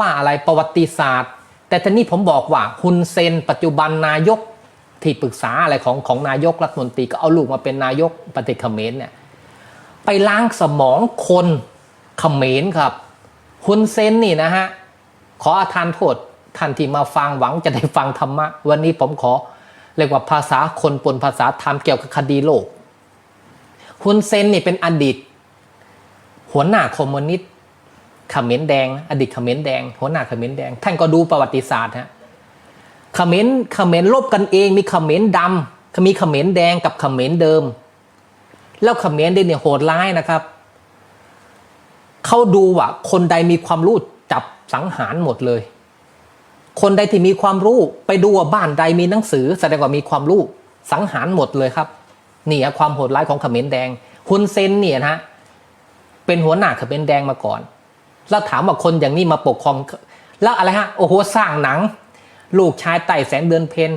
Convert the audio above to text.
ว่าอะไรประวัติศาสตร์ แต่ทีนี้ผมบอกว่าฮุนเซนปัจจุบันนายกที่ปรึกษาอะไรของของนายกรัฐมนตรีก็เอาลูกมาเป็นนายกประเทศเขมรเนี่ยไปล้างสมองคนเขมรครับฮุนเซนนี่นะฮะขออาทานโทษท่านที่มาฟังหวังจะได้ฟังธรรมะ วันนี้ผมขอเรียกว่าภาษาคนปนภาษาธรรมเกี่ยวกับคดีโลกฮุนเซนนี่เป็นอดีต หัวหน้าคอมมิวนิสต์เขมรแดง อดีตเขมรแดงหัวหน้าเขมรแดง ท่านก็ดูประวัติศาสตร์ฮะเขมรเขมรลบกันเองมีเขมรดำมีเขมรแดงกับเขมรเดิม แล้วขมรเดิมเนี่ยโหดร้ายนะครับเขาดูว่าคนใดมีความรู้จับสังหารหมดเลย คนใดที่มีความรู้ไปดูว่าบ้านใดมีหนังสือ แสดงว่ามีความรู้สังหารหมดเลยครับนี่ความโหดร้ายของเขมรแดงฮุนเซนเนี่ยนะฮะเป็นหัวหน้าเขมรแดงมาก่อน แล้วถามว่าคนอย่างนี้มาปกครอง แล้วอะไรฮะ โอ้โห สร้างหนัง ลูกชายไต่แสงเดือนเพน